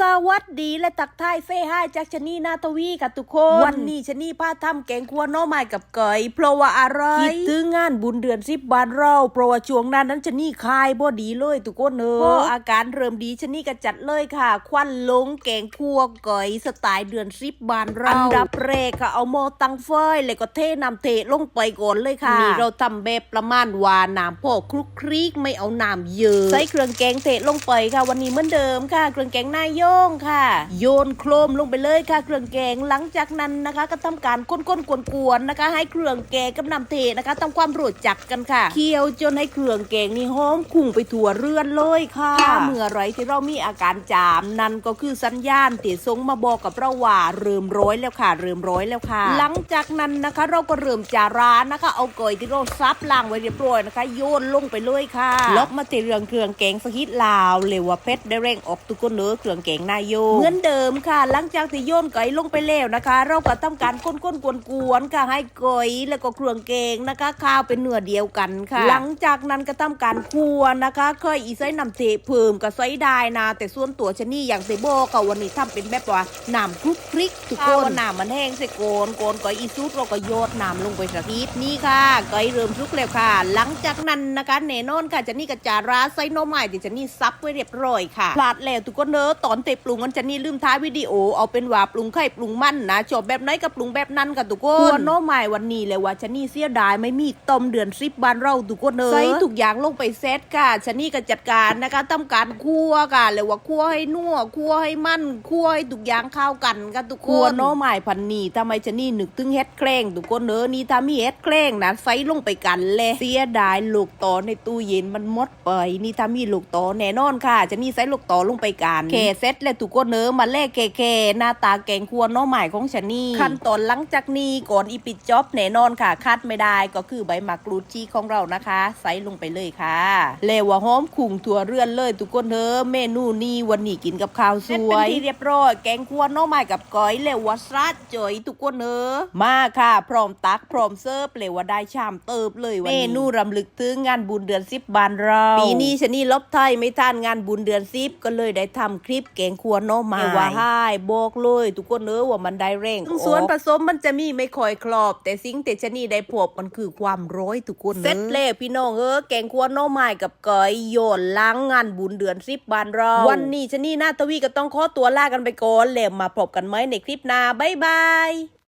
สวัสดีและตักทายเซ่ห้ายจากชะนีนาทวีค่ะทุกคน วันนี้ชะนีพาทำแกงครัวหน้อไม้กับเกยเพราะว่าอะไรคิดถึงงานบุญเดือนสิบบานเราเพราะว่าช่วงนั้นนั้นชะนีคายบ่ดีเลยทุกคนเนอะพออาการเริ่มดีชะนีก็จัดเลยค่ะ ควันลงแกงครัวเกยสไตล์เดือนสิบบานเราอันดับแรกค่ะเอาหม้อตั้งไฟแล้วก็เทน้ำเทลงไปก่อนเลยค่ะนี่เราทำแบบประมาณว่าน้ำพอคลุกคลิกไม่เอาน้ำเยอะใส่เครื่องแกงเทลงไปค่ะ วันนี้เหมือนเดิมค่ะ เครื่องแกงหน้าโยงค่ะ โยนโครมลงไปเลยค่ะ เครื่องแกงหลังจากนั้นนะคะ ก็ทำการก้นๆกวนๆนะคะ ให้เครื่องแกงกับน้ำเทนะคะทำความรู้จักกันค่ะ เคี่ยวจนให้เครื่องแกงนี่หอมคุ้งไปทั่วเรือนเลยค่ะถ้าเมื่อไหรที่เรามีอาการจามนั่นก็คือสัญญาณที่ส่งมาบอกกับเราว่าเริ่มร้อยแล้วค่ะ เริ่มร้อยแล้วค่ะ หลังจากนั้นนะคะ เราก็เริ่มจาร้านนะคะ เอาก่อยที่เราซับล้างไว้เรียบร้อยนะคะ โยนลงไปเลยค่ะล็อกมาติเรื่องเครื่องแกงสกิดลาวเลวว่าเพชรได้เร่งออกตุกคนเนื้อเครื่องแกงนายโยเหมือนเดิมค่ะ หลังจากที่โยนก่อยลงไปแล้วนะคะ เราก็ทำการก้นๆกวนๆค่ะให้ก่อยแล้วก็เครื่องแกงนะคะ ข้าวเป็นเนื้อเดียวกันค่ะ หลังจากนั้นก็ทำการคั่วนะคะเคยอีไซน้ำเทเพิ่มก็ไซได้นะ แต่ส่วนตัวชะนี่อย่างเซโบก็วันนี้ทำเป็นแบบว่าน้ำคลุกคลิกทุกคนน้ำมันแห้งใส่โกนโกนก่อยอีซุปเราก็โยดน้ำลงไปสักนิดนี่ค่ะก่อยเริ่มทุกแล้วค่ะ หลังจากนั้นนะคะแน่นอนค่ะจะนี่กับจาราไซโนอไม้ที่จะนี่ซับไว้เรียบร้อยค่ะพลาดแล้วทุกคนเนอะตอนเตะปรุงมันจะนี่ลืมท้ายวิดีโอเอาเป็นว่าปรุงไข่ปรุงมันนะชอบแบบไหนก็ปรุงแบบนั้นกันทุกคนครัวโนอไม้วันนี้เลยว่าจะนี่เสียดายไม่มีต้มเดือนซิบบ้านเราทุกคนเนอะใส่ทุกอย่างลงไปเซตค่ะชะนี่ก็จัดการนะคะทำการคั่วค่ะเลยว่าคั่วให้นัวคั่วให้มันคั่วให้ทุกอย่างเข้ากันกันทุกคนครัวโนอไม้พันนี้ทำไมชะนี่นึกถึงเฮ็ดแครงทุกคนเนอะนี่ถ้ามีเฮ็ดแครงนะใส่ลงไปกันเลยเสียดายลูกต่อในตู้เย็นมันหมดไปนี่ถ้ามีลูกต่อแน่นอนค่ะ จะนี่ใส่ลูกต่อลงไปกันแค่เซตเลยทุกคนเนอะมาแลกแค่ๆหน้าตาแกงครัวโนอไม้ของชะนี่ขั้นตอนหลังจากนี้ก่อนอีปิดจ็อบแน่นอนค่ะคาดไม่ได้ก็คือใบมะกรูดจีของเรานะคะ ใส่ลงไปเลยค่ะเลวว่าหอมขุ่งถั่วเรือนเลยทุกคนเถอะเมนูนี้วันนี้กินกับข้าวสวยเป็นที่เรียบร้อยแกงครัวหน้อไม้กับก้อยเลวว่าซัดจ่อยทุกคนเถอะมาค่ะ พร้อมตักพร้อมเสิร์ฟเลวว่าได้ชามเติบเลยวันนี้เมนูรำลึกถึงงานบุญเดือนสิบบานเราปีนี้ชะนี่ลบไทยไม่ทานงานบุญเดือนสิบก็เลยได้ทำคลิปแกงครัวหน้อไม้ว่าให้บอกเลยทุกคนเนอะว่ามันได้เร่งส่วนผสมมันจะมีไม่ค่อยครอบ แต่สิ่งแต่ชะนี่ได้พบมันคือความร้อยทุกคนเนอะเสร็จแล้วพี่น้องเออแกงครัวหน้อไม้กับเกยโยนล้างงานบุญเดือนสิบบานเราวันนี้ชะนี่นาทวีก็ต้องขอตัวลากันไปก่อนแล้วมาพบกันไหมในคลิปหน้าบ๊ายบาย